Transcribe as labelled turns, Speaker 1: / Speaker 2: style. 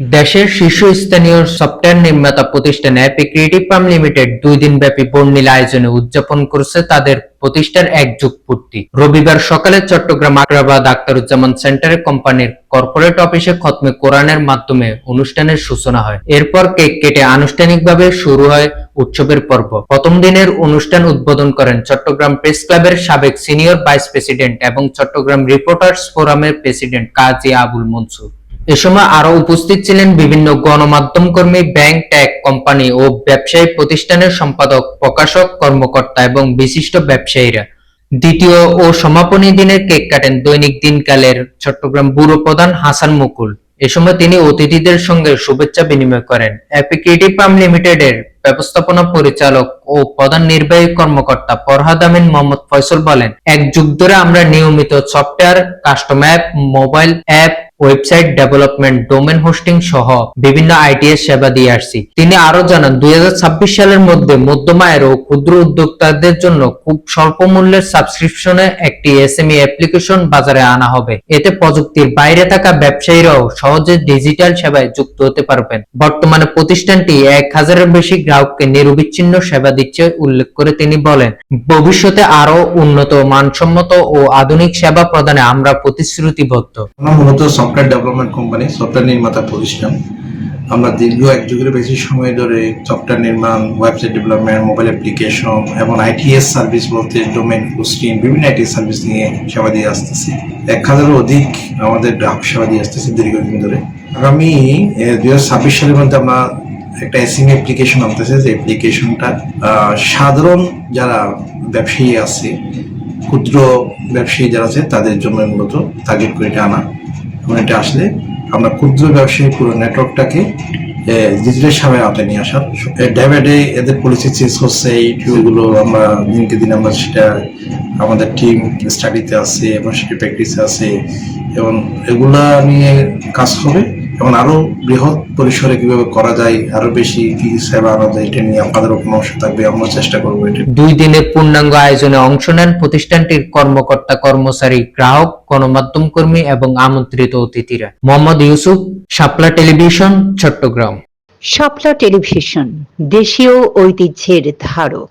Speaker 1: দেশের শীর্ষস্থানীয় সফটওয়্যার নির্মাতা প্রতিষ্ঠান অ্যাপি ক্রিয়েটিভ ফার্ম লিমিটেড দুই দিনব্যাপী বর্ণিল আয়োজনে উদযাপন করছে তাদের প্রতিষ্ঠার এক যুগ পূর্তি। রবিবার সকালে চট্টগ্রাম আগ্রাবাদ আক্তারুজ্জামান সেন্টারে কোম্পানির কর্পোরেট অফিসে খতমে কোরআনের মাধ্যমে অনুষ্ঠানের সূচনা হয়। এরপর কেক কেটে আনুষ্ঠানিকভাবে শুরু হয় উৎসবের পর্ব। প্রথম দিনের অনুষ্ঠান উদ্বোধন করেন চট্টগ্রাম প্রেস ক্লাবের সাবেক সিনিয়র ভাইস প্রেসিডেন্ট এবং চট্টগ্রাম রিপোর্টার্স ফোরামের প্রেসিডেন্ট কাজী আবুল মনসুর। এ সময় আরও উপস্থিত ছিলেন বিভিন্ন গণমাধ্যম কর্মী, ব্যাংক ট্যাগ কোম্পানি ও ব্যবসায়ী প্রতিষ্ঠানের সম্পাদক, প্রকাশক, কর্মকর্তা এবং বিশিষ্ট ব্যবসায়ীরা। দ্বিতীয় ও সমাপনী দিনের কেক কাটেন দৈনিক দিনকালের চট্টগ্রাম ব্যুরো প্রধান হাসান মুকুল। এ সময় তিনি অতিথিদের সঙ্গে শুভেচ্ছা বিনিময় করেন। অ্যাপিক্রিয়েটিভ ফার্ম লিমিটেডের ব্যবস্থাপনা পরিচালক ও প্রধান নির্বাহী কর্মকর্তা ফরহাদ আমিন মোহাম্মদ ফয়সল বলেন, এক যুগ ধরে আমরা নিয়মিত software, custom app, mobile app website development domain hosting সহ বিভিন্ন আইটিএস সেবা দিয়ে আসছি। তিনি আরও জানান, দুই সালের মধ্যে মধ্যম আয়ের ও ক্ষুদ্র উদ্যোক্তাদের জন্য খুব স্বল্প মূল্যের সাবস্ক্রিপশনে একটি এসএমই অ্যাপ্লিকেশন বাজারে আনা হবে। এতে প্রযুক্তির বাইরে থাকা ব্যবসায়ীরাও সহজে ডিজিটাল সেবায় যুক্ত হতে পারবেন। বর্তমানে প্রতিষ্ঠানটি এক হাজারের বেশি গ্রাহককে নিরবিচ্ছিন্ন সেবা দিচ্ছে উল্লেখ করে তিনি বলেন, ভবিষ্যতে আরও উন্নত, মানসম্মত ও আধুনিক সেবা প্রদানে আমরা প্রতিশ্রুতিবদ্ধ।
Speaker 2: মূলত সফটওয়্যার ডেভেলপমেন্ট কোম্পানি সফটওয়্যার নির্মাতা প্রতিষ্ঠান। আমরা দীর্ঘ এক যুগের বেশি সময় ধরে সফটওয়্যার নির্মাণ ওয়েবসাইট ডেভেলপমেন্ট মোবাইল অ্যাপ্লিকেশন এবং আইটিএস সার্ভিস বলতে ডোমেন হোস্টিং বিভিন্ন আইটিএস সার্ভিস নিয়ে সেবা দিয়ে আসতেছি। এক হাজারের অধিক আমাদের গ্রাহক সেবা দিয়ে আসতেছি দীর্ঘদিন ধরে। আগামী দুই হাজার ছাব্বিশ সালের মধ্যে আমরা একটা এসিং অ্যাপ্লিকেশন আনতেছে। যে অ্যাপ্লিকেশনটা সাধারণ যারা ব্যবসায়ী আছে, ক্ষুদ্র ব্যবসায়ী যারা আছে, তাদের জন্য মূলত টার্গেট করে আনা। এটা আসলে আমরা ক্ষুদ্র ব্যবসায়ী পুরো নেটওয়ার্কটাকে ডিজিটাল সামনে আওতায় নিয়ে আসার। ডে বাই ডে এদের পলিসি চেঞ্জ হচ্ছে, এই ইস্যুগুলো আমরা দিনকে দিন আমরা সেটা আমাদের টিম স্টাডিতে আছে, এবং সেটি প্র্যাকটিসে আছে, এবং এগুলা নিয়ে কাজ হবে। এবং আরও বৃহৎ পরিসরে কীভাবে করা যায় আরও বেশি কি সেবা আনা যায় এটা নিয়ে কোনো অংশ থাকবে আমরা চেষ্টা করব এটা
Speaker 1: দুই দিনের পূর্ণাঙ্গ আয়োজনে অংশ নেন প্রতিষ্ঠানটির কর্মকর্তা কর্মচারী গ্রাহক গণমাধ্যম কর্মী এবং আমন্ত্রিত অতিথিরা। মোহাম্মদ ইউসুফ শাপলা টেলিভিশন চট্টগ্রাম।
Speaker 3: শাপলা টেলিভিশন দেশীয় ঐতিহ্যের ধারক।